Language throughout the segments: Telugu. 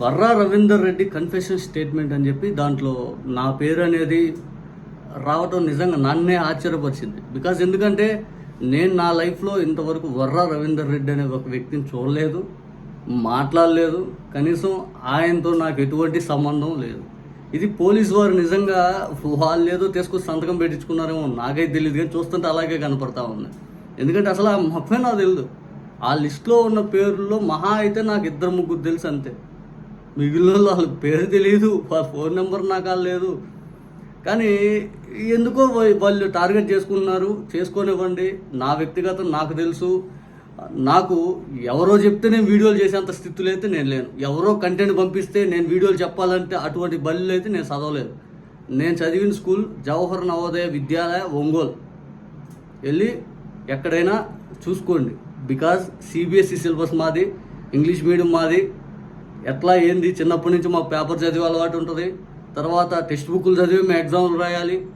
వర్రా రవీందర్ రెడ్డి కన్ఫెషన్ స్టేట్మెంట్ అని చెప్పి దాంట్లో నా పేరు అనేది రావటం నిజంగా నన్నే ఆశ్చర్యపరిచింది. బికాజ్ ఎందుకంటే నేను నా లైఫ్లో ఇంతవరకు వర్రా రవీందర్ రెడ్డి అనే ఒక వ్యక్తిని చూడలేదు మాట్లాడలేదు. కనీసం ఆయనతో నాకు ఎటువంటి సంబంధం లేదు. ఇది పోలీసు వారు నిజంగా వాళ్ళు ఏదో తీసుకొని సంతకం పెట్టించుకున్నారేమో నాకైతే తెలియదు కానీ చూస్తుంటే అలాగే కనపడతా ఉంది. ఎందుకంటే అసలు ఆ మొక్కమే నాకు తెలియదు ఆ లిస్ట్లో ఉన్న పేర్లలో మహా అయితే నాకు ఇద్దరు ముగ్గురు తెలుసు అంతే. మిగిలిన వాళ్ళ పేరు తెలియదు వాళ్ళ ఫోన్ నెంబర్ నాకు లేదు. కానీ ఎందుకో వాళ్ళు టార్గెట్ చేసుకున్నారు చేసుకోనివ్వండి. నా వ్యక్తిగతం నాకు తెలుసు. నాకు ఎవరో చెప్తే నేను వీడియోలు చేసేంత స్థితిలో అయితే నేను లేను. ఎవరో కంటెంట్ పంపిస్తే నేను వీడియోలు చెప్పాలంటే అటువంటి బళ్ళు అయితే నేను చదవలేదు. నేను చదివిన స్కూల్ జవహర్ నవోదయ విద్యాలయ ఒంగోలు. వెళ్ళి ఎక్కడైనా చూసుకోండి. బికాజ్ సిబిఎస్ఈ సిలబస్ మాది ఇంగ్లీష్ మీడియం మాది ఎట్లా ఏంది? చిన్నప్పటి నుంచి మా పేపర్ చదివే అలవాటు ఉంటుంది. తర్వాత టెక్స్ట్ బుక్లు చదివి మేము ఎగ్జామ్లు రాయాలి.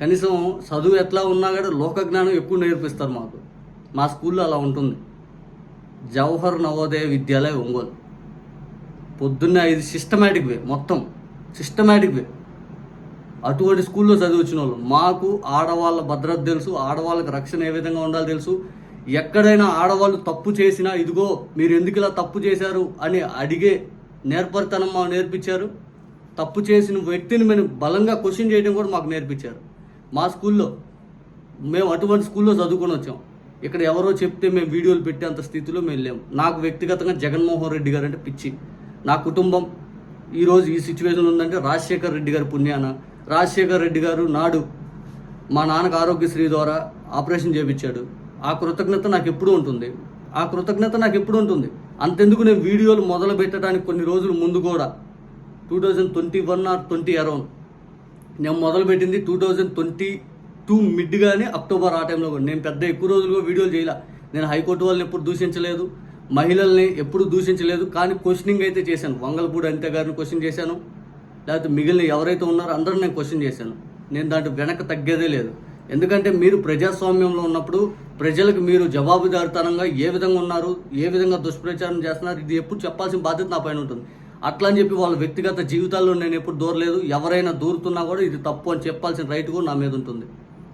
కనీసం చదువు ఎట్లా ఉన్నా కూడా లోక జ్ఞానం ఎక్కువ నేర్పిస్తారు మాకు. మా స్కూల్లో అలా ఉంటుంది. జవహర్ నవోదయ విద్యాలయ ఒంగోలు. పొద్దున్నే ఇది సిస్టమేటిక్ వే మొత్తం సిస్టమేటిక్ వే అటువంటి స్కూల్లో చదివించిన వాళ్ళు మాకు ఆడవాళ్ళ భద్రత తెలుసు ఆడవాళ్ళకి రక్షణ ఏ విధంగా ఉండాలో తెలుసు. ఎక్కడైనా ఆడవాళ్ళు తప్పు చేసినా ఇదిగో మీరు ఎందుకు ఇలా తప్పు చేశారు అని అడిగే నేర్పరితనం మాకు నేర్పించారు. తప్పు చేసిన వ్యక్తిని మేము బలంగా క్వశ్చన్ చేయడం కూడా మాకు నేర్పించారు. మా స్కూల్లో మేము అటువంటి స్కూల్లో చదువుకొని వచ్చాం. ఇక్కడ ఎవరో చెప్తే మేము వీడియోలు పెట్టేంత స్థితిలో మేము లేము నాకు వ్యక్తిగతంగా జగన్మోహన్ రెడ్డి గారు అంటే పిచ్చి. నా కుటుంబం ఈరోజు ఈ సిచ్యువేషన్ ఉందంటే రాజశేఖర్ రెడ్డి గారి పుణ్యాన. రాజశేఖర్ రెడ్డి గారు నాడు మా నాన్నకు ఆరోగ్యశ్రీ ద్వారా ఆపరేషన్ చేయించాడు. ఆ కృతజ్ఞత నాకు ఎప్పుడూ ఉంటుంది. ఆ కృతజ్ఞత నాకు ఎప్పుడు ఉంటుంది. అంతెందుకు నేను వీడియోలు మొదలు పెట్టడానికి కొన్ని రోజులు ముందు కూడా. Two thousand twenty one or twenty around. నేను మొదలుపెట్టింది two thousand twenty two mid కానీ అక్టోబర్ ఆ టైంలో కూడా. నేను పెద్ద ఎక్కువ రోజులుగా వీడియోలు చేయలే. నేను హైకోర్టు వాళ్ళని ఎప్పుడు దూషించలేదు. మహిళల్ని ఎప్పుడు దూషించలేదు. కానీ క్వశ్చనింగ్ అయితే చేశాను. వంగలపూడి అనిత గారిని క్వశ్చన్ చేశాను. లేకపోతే మిగిలిన ఎవరైతే ఉన్నారో అందరూ నేను క్వశ్చన్ చేశాను. నేను దాంట్లో వెనక తగ్గేదే లేదు. ఎందుకంటే మీరు ప్రజాస్వామ్యంలో ఉన్నప్పుడు ప్రజలకు మీరు జవాబుదారితనంగా ఏ విధంగా ఉన్నారు ఏ విధంగా దుష్ప్రచారం చేస్తున్నారు ఇది ఎప్పుడు చెప్పాల్సిన బాధ్యత నా పైన ఉంటుంది. అట్లా అని చెప్పి వాళ్ళ వ్యక్తిగత జీవితాల్లో నేను ఎప్పుడు దూరలేదు. ఎవరైనా దూరుతున్నా కూడా ఇది తప్పు అని చెప్పాల్సిన రైట్ కూడా నా మీద ఉంటుంది.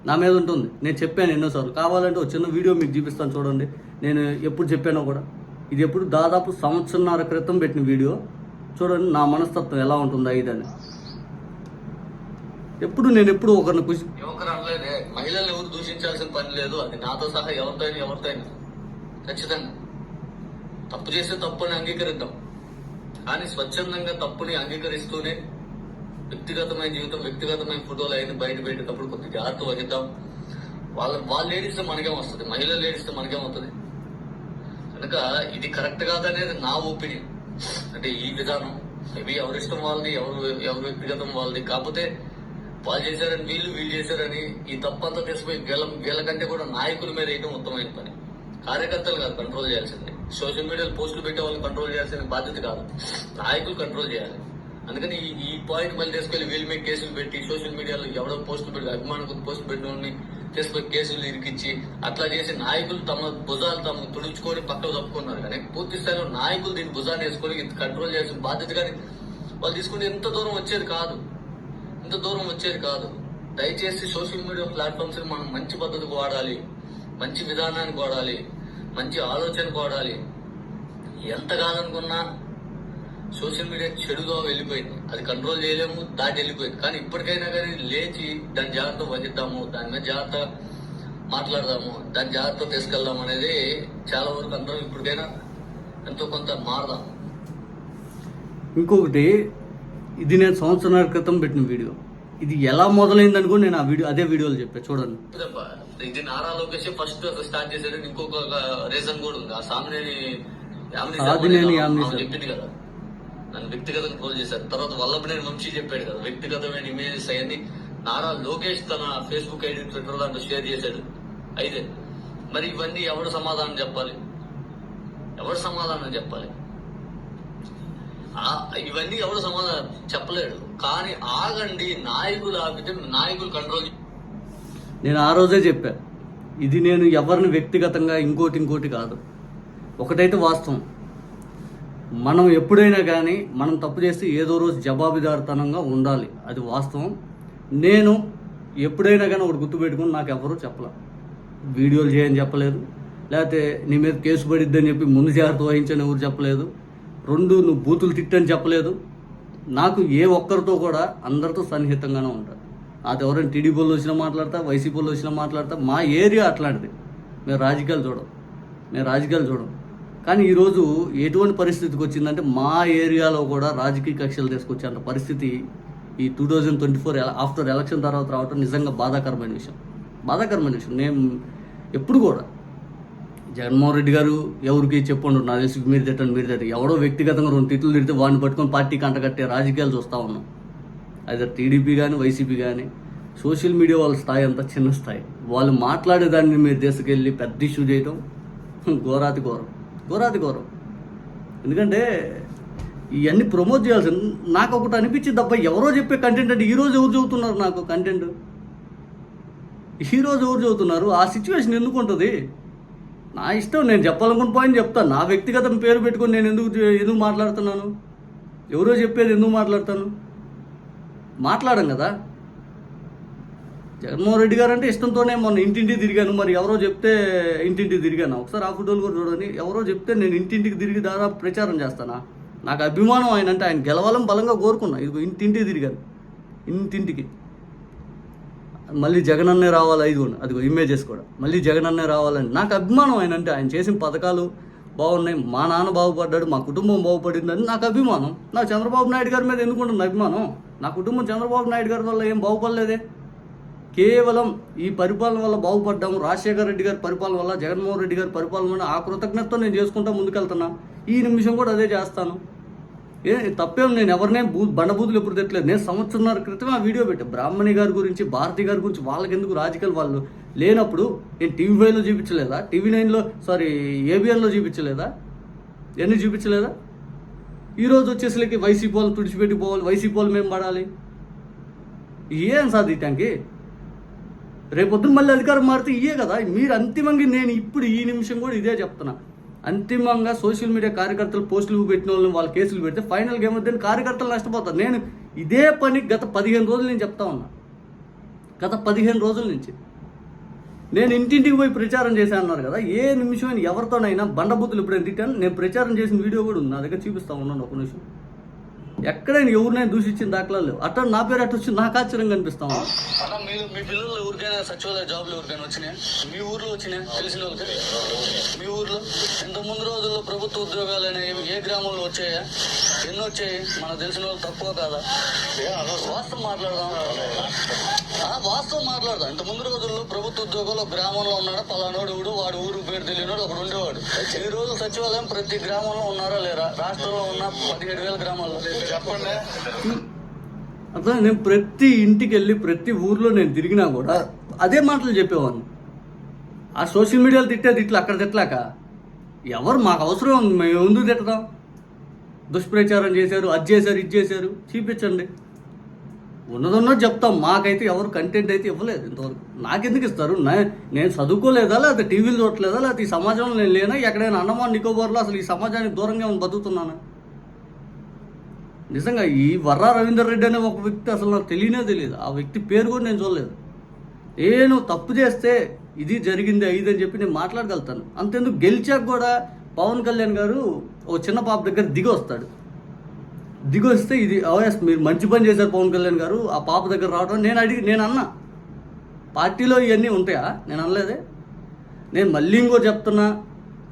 నా మీద ఉంటుంది. నేను చెప్పాను ఎన్నోసార్లు. కావాలంటే ఒక చిన్న వీడియో మీకు చూపిస్తాను చూడండి. నేను ఎప్పుడు చెప్పానో కూడా. ఇది ఎప్పుడు దాదాపు సంవత్సరంన్నర క్రితం పెట్టిన వీడియో. చూడండి నా మనస్తత్వం ఎలా ఉంటుందా ఇదని. ఎప్పుడు నేను ఎప్పుడు ఒకరిని కుసి యువకులు అనలేదే మహిళలు ఎవరు దూషించాల్సిన పని లేదు. అది నాతో సహా ఎవరితో అయినా ఖచ్చితంగా. తప్పు చేస్తే తప్పుని అంగీకరిద్దాం. కానీ స్వచ్ఛందంగా తప్పుని అంగీకరిస్తూనే వ్యక్తిగతమైన జీవితం వ్యక్తిగతమైన ఫోటోలు అయిన బయట పెట్టేటప్పుడు కొద్ది జాగ్రత్త వహిద్దాం. వాళ్ళ వాళ్ళు ఏడిస్తే మనకేం వస్తుంది? మహిళలు ఏడిస్తే మనకేం వస్తుంది? కనుక ఇది కరెక్ట్ కాదనేది నా ఒపీనియన్. అంటే ఈ విధానం. మేబీ ఎవరి ఇష్టం వాళ్ళది ఎవరు ఎవరి వ్యక్తిగతం వాళ్ళది. కాకపోతే వాళ్ళు చేశారని వీళ్ళు వీళ్ళు చేశారని ఈ తప్పంతా తీసుకుపోయి వీళ్ళ వీళ్ళకంటే కూడా నాయకుల మీద వేయడం ఉత్తమమైన పని. కార్యకర్తలు కాదు కంట్రోల్ చేయాల్సింది. సోషల్ మీడియాలో పోస్టులు పెట్టే వాళ్ళు కంట్రోల్ చేయాల్సిన బాధ్యత కాదు. నాయకులు కంట్రోల్ చేయాలి. అందుకని ఈ ఈ పాయింట్ మళ్ళీ తీసుకెళ్ళి వీళ్ళ మీద కేసులు పెట్టి సోషల్ మీడియాలో ఎవడో పోస్టులు పెట్టి అభిమానులకు పోస్టులు పెట్టిన తీసుకొని కేసులు ఇరికిచ్చి అట్లా చేసి నాయకులు తమ భుజాలు తమ తుడుచుకొని పక్కకు తప్పుకున్నారు. కానీ పూర్తి స్థాయిలో నాయకులు దీన్ని భుజాన్ని వేసుకొని కంట్రోల్ చేయాల్సిన బాధ్యత కానీ వాళ్ళు తీసుకుంటే ఎంత దూరం వచ్చేది కాదు. ఇంత దూరం వచ్చేది కాదు. దయచేసి సోషల్ మీడియా ప్లాట్ఫామ్స్ మనం మంచి పద్ధతికి వాడాలి మంచి విధానానికి వాడాలి మంచి ఆలోచనకు వాడాలి. ఎంత కాదనుకున్నా సోషల్ మీడియా చెడుగా వెళ్ళిపోయింది. అది కంట్రోల్ చేయలేము దాటి వెళ్ళిపోయింది. కానీ ఇప్పటికైనా కానీ లేచి దాని జాగ్రత్త వహిద్దాము దాని మీద జాగ్రత్త మాట్లాడదాము దాని జాగ్రత్త తీసుకెళ్దాం అనేది చాలా వరకు అందరం ఇప్పటికైనా ఎంతో కొంత మారదాం. ఇంకొకటి ఇది నేను సంవత్సరాల క్రితం పెట్టిన వీడియో. ఇది ఎలా మొదలైందని కూడా నేను ఆ వీడియో అదే వీడియోలో చెప్పా. చూడండి. ఇది నారా లోకేష్ ఫస్ట్ స్టార్ట్ చేసాడు ఇంకొక రీజన్ కూడా ఉంది. ఆ సామినేని సార్. చెప్పింది కదా. నన్ను వ్యక్తిగతంగా ట్రోల్ చేశారు. తర్వాత వల్లభనేని వంశీ చెప్పాడు కదా వ్యక్తిగతమైన ఇమేజెస్ అవన్నీ నారా లోకేష్ తన ఫేస్బుక్ ఐడి ట్విట్టర్ దాంట్లో షేర్ చేశాడు. అయితే మరి ఇవన్నీ ఎవరు సమాధానం చెప్పాలి? ఎవరు సమాధానం చెప్పాలి? ఇవన్నీ ఎవరు సమాధానం చెప్పలేడు. కానీ ఆగండి నాయకులు ఆగితే నాయకులు కంట్రోల్ నేను ఆ రోజే చెప్పా. ఇది నేను ఎవరిని వ్యక్తిగతంగా ఇంకోటి ఇంకోటి కాదు. ఒకటైతే వాస్తవం. మనం ఎప్పుడైనా కానీ మనం తప్పు చేస్తే ఏదో రోజు జవాబుదారితనంగా ఉండాలి. అది వాస్తవం. నేను ఎప్పుడైనా కానీ ఒకటి గుర్తుపెట్టుకుని నాకు ఎవరూ చెప్పలే. వీడియోలు చేయని చెప్పలేదు. లేకపోతే నీ మీద కేసు పడిద్దని చెప్పి ముందు జాగ్రత్త వహించని ఎవరు చెప్పలేదు. రెండు నువ్వు బూతులు తిట్టని చెప్పలేదు. నాకు ఏ ఒక్కరితో కూడా అందరితో సన్నిహితంగానే ఉంటాను అది ఎవరైనా టీడీపీలో వచ్చినా మాట్లాడతా వైసీపీలో వచ్చినా మాట్లాడతా మా ఏరియా అట్లాంటిది. మేము రాజకీయాలు చూడం. మేము రాజకీయాలు చూడం. కానీ ఈరోజు ఎటువంటి పరిస్థితికి వచ్చిందంటే మా ఏరియాలో కూడా రాజకీయ కక్షలు తీసుకొచ్చేంత పరిస్థితి ఈ two thousand twenty four after election తర్వాత రావటం నిజంగా బాధాకరమైన విషయం. బాధాకరమైన విషయం. నేను ఎప్పుడు కూడా జగన్మోహన్ రెడ్డి గారు ఎవరికి చెప్పండు? నా తెలిసి మీరు తిట్టండి మీరు తిట్టండి. ఎవడో వ్యక్తిగతంగా రెండు తిట్లు తిడితే వాడిని పట్టుకొని పార్టీకి అంటగట్టే రాజకీయాలు చూస్తూ ఉన్నాం. అది టీడీపీ కానీ వైసీపీ కానీ సోషల్ మీడియా వాళ్ళ స్థాయి అంతా చిన్న స్థాయి. వాళ్ళు మాట్లాడేదాన్ని మీరు తీసుకెళ్ళి పెద్ద ఇష్యూ చేయడం ఘోరాతి ఘోరం. ఘోరాతి ఘోరం. ఎందుకంటే ఇవన్నీ ప్రమోట్ చేయాల్సి నాకు ఒకటి అనిపించింది తప్ప ఎవరో చెప్పే కంటెంట్ అంటే ఈరోజు ఎవరు చదువుతున్నారు నాకు కంటెంట్ ఈరోజు ఎవరు చదువుతున్నారు? ఆ సిచ్యువేషన్ ఎందుకు ఉంటుంది? నా ఇష్టం నేను చెప్పాలనుకున్న పాయింట్ చెప్తాను నా వ్యక్తిగత పేరు పెట్టుకొని నేను ఎందుకు ఎందుకు మాట్లాడుతున్నాను? ఎవరో చెప్పేది ఎందుకు మాట్లాడతాను? మాట్లాడం కదా. జగన్మోహన్ రెడ్డి గారు అంటే ఇష్టంతోనే మొన్న ఇంటింటి తిరిగాను. మరి ఎవరో చెప్తే ఇంటింటి తిరిగాను? ఒకసారి ఆ ఫోటోలు కూడా చూడని ఎవరో చెప్తే నేను ఇంటింటికి తిరిగి దాదాపు ప్రచారం చేస్తానా? నాకు అభిమానం ఆయన అంటే ఆయన గెలవాలని బలంగా కోరుకున్నా. ఇది ఇంటింటికి తిరిగాను. ఇంటింటికి. మళ్ళీ జగన్ అన్నే రావాలి ఐదు అదిగో ఇమేజెస్ కూడా. మళ్ళీ జగన్ అన్నే రావాలని. నాకు అభిమానం ఆయన అంటే ఆయన చేసిన పథకాలు బాగున్నాయి. మా నాన్న బాగుపడ్డాడు మా కుటుంబం బాగుపడిందని నాకు అభిమానం. నాకు చంద్రబాబు నాయుడు గారి మీద ఎందుకు ఉంటుంది అభిమానం? నా కుటుంబం చంద్రబాబు నాయుడు గారి వల్ల ఏం బాగుపడలేదే? కేవలం ఈ పరిపాలన వల్ల బాగుపడ్డాము. రాజశేఖర రెడ్డి గారి పరిపాలన వల్ల జగన్మోహన్ రెడ్డి గారి పరిపాలన వల్ల ఆ కృతజ్ఞతతో నేను చేసుకుంటా ముందుకెళ్తున్నా. ఈ నిమిషం కూడా అదే చేస్తాను. ఏ తప్పేం నేను ఎవరినే బూ బండబూతులు ఎప్పుడు తెట్టలేదు. నేను సంవత్సరంన్నర క్రితం ఆ వీడియో పెట్టా. బ్రాహ్మణి గారి గురించి భారతి గారి గురించి వాళ్ళకి ఎందుకు రాజకీయాలు? వాళ్ళు లేనప్పుడు నేను టీవీ ఫైవ్లో చూపించలేదా? టీవీ నైన్లో సారీ ఏబిఎన్లో చూపించలేదా? ఎన్ని చూపించలేదా? ఈరోజు వచ్చేసరికి వైసీపీ వాళ్ళు తుడిచిపెట్టి పోవాలి. వైసీపీ వాళ్ళు మేము పడాలి. ఏం సార్ సాధించడానికి రేపొద్దున మళ్ళీ అధికారం మారితే ఇయే కదా. మీరు అంతిమంగా నేను ఇప్పుడు ఈ నిమిషం కూడా ఇదే చెప్తున్నా. అంతిమంగా సోషల్ మీడియా కార్యకర్తలు పోస్టులు పెట్టిన వాళ్ళని వాళ్ళ కేసులు పెడితే ఫైనల్గా ఏమవుతుంది కార్యకర్తలు నష్టపోతారు. నేను ఇదే పని గత పదిహేను రోజులు నేను చెప్తా ఉన్నా. గత పదిహేను రోజుల నుంచి. నేను ఇంటింటికి పోయి ప్రచారం చేశాను అన్నారు కదా ఏ నిమిషం ఎవరితోనైనా బండబుద్ధులు ఎప్పుడైనా తిట్టాను. నేను ప్రచారం చేసిన వీడియో కూడా ఉంది. నా దగ్గర చూపిస్తా ఉన్నాను ఒక నిమిషం. ఎక్కడైనా ఎవరినైనా దూషించిన దాఖలా లేవు. అట్లా నా పేరు అట్లా వచ్చి నాకు ఆశ్చర్యంగా అనిపిస్తాం మీరు మీ పిల్లలు ఎవరికైనా సచివాలయ జాబ్లు ఎవరికైనా వచ్చినాయి? మీ ఊర్లో వచ్చినాయి? తెలిసిన వాళ్ళకి? మీ ఊర్లో? ఇంత ముందు రోజుల్లో ప్రభుత్వ ఉద్యోగాలు అనేవి ఏ గ్రామంలో వచ్చాయా? ఎన్ని వచ్చాయి? మనకు తెలిసిన వాళ్ళు తక్కువ కాదా? వాస్తవం మాట్లాడదాం వాస్తవం మాట్లాడదాం. ఇంత ముందు రోజుల్లో ప్రభుత్వ ఉద్యోగాలు గ్రామంలో ఉన్నాడా? పలానాడు ఊడు వాడు ఊరు పేరు తెలియనాడు ఒకడు ఉండేవాడు. ఈ రోజు సచివాలయం ప్రతి గ్రామంలో ఉన్నారా లేరా? రాష్ట్రంలో ఉన్న పదిహేడు వేల గ్రామాల్లో. చెప్పండి. అట్లా నేను ప్రతి ఇంటికి వెళ్ళి ప్రతి ఊర్లో నేను తిరిగినా కూడా అదే మాటలు చెప్పేవాడిని. ఆ సోషల్ మీడియాలో తిట్టేది ఇట్లా అక్కడ తిట్టలేక. ఎవరు మాకు అవసరం ఉంది మేము ఎందుకు తిట్టదాం దుష్ప్రచారం చేశారు అది చేశారు ఇది చేశారు చూపించండి. ఉన్నదన్నది చెప్తాం. మాకైతే ఎవరు కంటెంట్ అయితే ఇవ్వలేదు ఇంతవరకు. నాకెందుకు ఇస్తారు? నేను చదువుకోలేదా? లేకపోతే టీవీలు చూడలేదా లేకపోతే ఈ సమాజంలో నేను లేనా? ఎక్కడైనా అండమాన్ నికోబార్లో అసలు ఈ సమాజానికి దూరంగా ఏమైనా బతుకుతున్నాను? నిజంగా ఈ వర్రా రవీందర్ రెడ్డి అనే ఒక వ్యక్తి అసలు నాకు తెలియనే తెలియదు. ఆ వ్యక్తి పేరు కూడా నేను చూడలేదు. నేను తప్పు చేస్తే ఇది జరిగింది ఇది అని చెప్పి నేను మాట్లాడగలుగుతాను. అంతెందుకు గెలిచాక కూడా పవన్ కళ్యాణ్ గారు ఒక చిన్న పాప దగ్గర దిగి వస్తాడు. దిగి వస్తే ఇది అవయస్ మీరు మంచి పని చేశారు పవన్ కళ్యాణ్ గారు ఆ పాప దగ్గర రావడం నేను అడిగి నేను అన్నా. పార్టీలో ఇవన్నీ ఉంటాయా? నేను అనలేదే. నేను మళ్ళీ ఇంకో చెప్తున్నా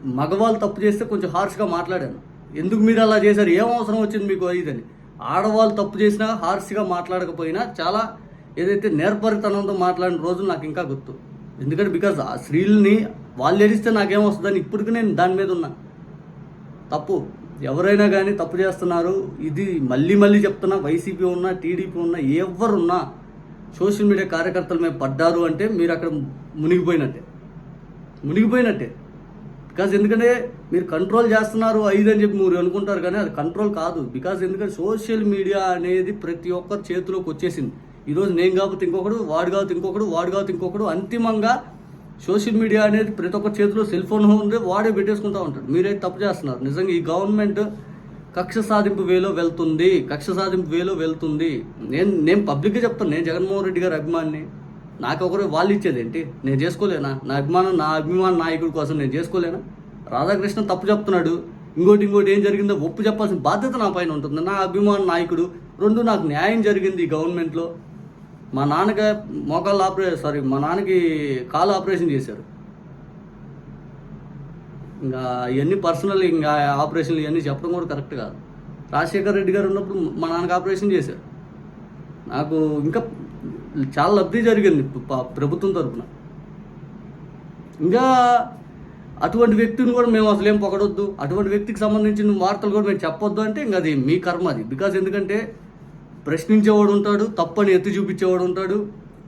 మగవాళ్ళు తప్పు చేస్తే కొంచెం హార్ష్గా మాట్లాడాను. ఎందుకు మీరు అలా చేశారు? ఏం అవసరం వచ్చింది మీకు ఇదని. ఆడవాళ్ళు తప్పు చేసినా హార్ష్గా మాట్లాడకపోయినా చాలా ఏదైతే నేర్పరితనంతో మాట్లాడిన రోజులు నాకు ఇంకా గుర్తు. ఎందుకంటే బికాజ్ ఆ స్త్రీలని వాళ్ళు ఎరిస్తే నాకేం వస్తుందని ఇప్పటికి నేను దాని మీద ఉన్నా. తప్పు. ఎవరైనా కానీ తప్పు చేస్తున్నారు ఇది మళ్ళీ మళ్ళీ చెప్తున్నా వైసీపీ ఉన్నా టీడీపీ ఉన్నా ఎవరున్నా సోషల్ మీడియా కార్యకర్తలు మేము పడ్డారు అంటే మీరు అక్కడ మునిగిపోయినట్టే. మునిగిపోయినట్టే. బికాజ్ ఎందుకంటే మీరు కంట్రోల్ చేస్తున్నారు ఐదు అని చెప్పి మీరు అనుకుంటారు కానీ అది కంట్రోల్ కాదు. బికాజ్ ఎందుకంటే సోషల్ మీడియా అనేది ప్రతి ఒక్కరి చేతిలోకి వచ్చేసింది. ఈరోజు నేను కాకపోతే ఇంకొకడు వాడు కాకపోతే ఇంకొకడు వాడు కాకపోతే ఇంకొకడు అంతిమంగా సోషల్ మీడియా అనేది ప్రతి ఒక్క చేతిలో సెల్ ఫోన్ ఉంది వాడే పెట్టేసుకుంటా ఉంటాడు. మీరైతే తప్పు చేస్తున్నారు. నిజంగా ఈ గవర్నమెంట్ కక్ష సాధింపు వేలో వెళ్తుంది. కక్ష సాధింపు వేలో వెళ్తుంది. నేను నేను పబ్లిక్గా చెప్తాను నేను జగన్మోహన్ రెడ్డి గారి అభిమాని నాకు ఒకరు వాళ్ళు ఇచ్చేది ఏంటి? నేను చేసుకోలేనా? నా అభిమానం నా అభిమాన నాయకుడి కోసం నేను చేసుకోలేనా? రాధాకృష్ణ తప్పు చెప్తున్నాడు. ఇంకోటి ఇంకోటి ఏం జరిగిందో ఒప్పు చెప్పాల్సిన బాధ్యత నా పైన ఉంటుంది. నా అభిమాన నాయకుడు రెండు నాకు న్యాయం జరిగింది ఈ గవర్నమెంట్లో. మా నాన్నకి మోకాళ్ళు ఆపరేషన్ సారీ మా నాన్నకి కాలు ఆపరేషన్ చేశారు. ఇంకా ఇవన్నీ పర్సనల్ ఇంకా ఆపరేషన్లు ఇవన్నీ చెప్పడం కూడా కరెక్ట్ కాదు. రాజశేఖర్ రెడ్డి గారు ఉన్నప్పుడు మా నాన్నకి ఆపరేషన్ చేశారు. నాకు ఇంకా చాలా లబ్ధి జరిగింది ప్రభుత్వం తరపున. ఇంకా అటువంటి వ్యక్తిని కూడా మేము అసలు ఏం పొగడొద్దు. అటువంటి వ్యక్తికి సంబంధించిన వార్తలు కూడా మేము చెప్పొద్దు అంటే ఇంకా అది మీ కర్మ అది. బికాజ్ ఎందుకంటే ప్రశ్నించేవాడు ఉంటాడు తప్పని ఎత్తి చూపించేవాడు ఉంటాడు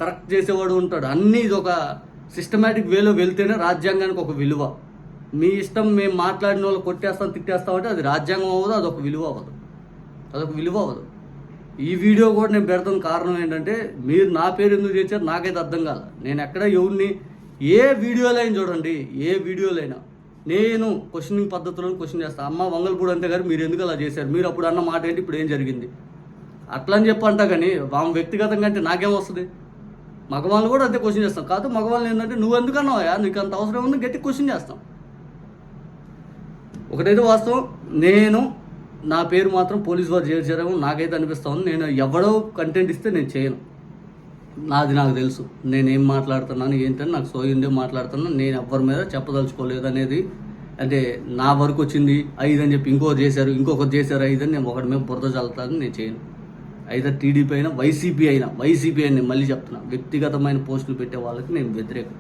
కరెక్ట్ చేసేవాడు ఉంటాడు. అన్నీ ఇది ఒక సిస్టమేటిక్ వేలో వెళ్తేనే రాజ్యాంగానికి ఒక విలువ. మీ ఇష్టం మేము మాట్లాడిన వాళ్ళు కొట్టేస్తాం తిట్టేస్తాం అంటే అది రాజ్యాంగం అవ్వదు అదొక విలువ అవ్వదు. అదొక విలువ అవ్వదు. ఈ వీడియో కూడా నేను పెడతాను కారణం ఏంటంటే మీరు నా పేరు ఎందుకు చేశారు నాకైతే అర్థం కాదు నేను ఎక్కడ ఎవరిని ఏ వీడియోలైనా చూడండి ఏ వీడియోలైనా. అయినా నేను క్వశ్చనింగ్ పద్ధతిలో క్వశ్చన్ చేస్తాను అమ్మ వంగల్పూడి అంతే గారు మీరు ఎందుకు అలా చేశారు? మీరు అప్పుడు అన్న మాట ఏంటి? ఇప్పుడు ఏం జరిగింది? అట్లా అని చెప్పి అంటా కానీ ఆమె వ్యక్తిగతంగా అంటే నాకేం వస్తుంది? మగవాళ్ళు కూడా అదే క్వశ్చన్ చేస్తాం కాదు మగవాళ్ళు ఏంటంటే నువ్వు ఎందుకు అన్నావా నీకు అంత అవసరం ఉంది గట్టి క్వశ్చన్ చేస్తాం. ఒకటైతే వాస్తవం నేను నా పేరు మాత్రం పోలీస్ వారు చేర్చారేమో నాకైతే అనిపిస్తా ఉంది. నేను ఎవడో కంటెంట్ ఇస్తే నేను చేయను. నాది నాకు తెలుసు. నేను ఏం మాట్లాడుతున్నాను ఏంటని నాకు సోయిందే మాట్లాడుతున్నాను. నేను ఎవరి మీద చెప్పదలుచుకోలేదు అనేది అంటే నా వరకు వచ్చింది ఐదు అని చెప్పి ఇంకొకరు చేశారు ఇంకొకరు చేశారు ఐదు అని నేను ఒకటి మీద బురద చల్లుతాను నేను చేయను. అయితే టీడీపీ అయినా వైసీపీ అయినా వైసీపీ అని నేను మళ్ళీ చెప్తున్నా వ్యక్తిగతమైన పోస్టులు పెట్టే వాళ్ళకి నేను వ్యతిరేకం.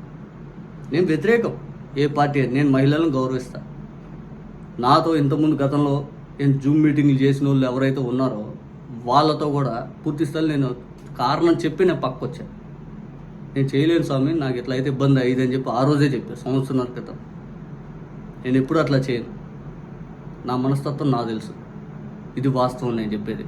నేను వ్యతిరేకం. ఏ పార్టీ అని నేను మహిళలను గౌరవిస్తాను నాతో ఇంతకుముందు గతంలో నేను జూమ్ మీటింగ్లు చేసిన వాళ్ళు ఎవరైతే ఉన్నారో వాళ్ళతో కూడా పూర్తిస్థాయి నేను కారణం చెప్పి నేను పక్కొచ్చాను వచ్చాను నేను చేయలేను స్వామి నాకు ఇట్లా అయితే ఇబ్బంది అయ్యింది అని చెప్పి ఆ రోజే చెప్పాను సంవత్సరం క్రితం. నేను ఎప్పుడు అట్లా చేయను. నా మనస్తత్వం నాకు తెలుసు. ఇది వాస్తవం నేను చెప్పేది.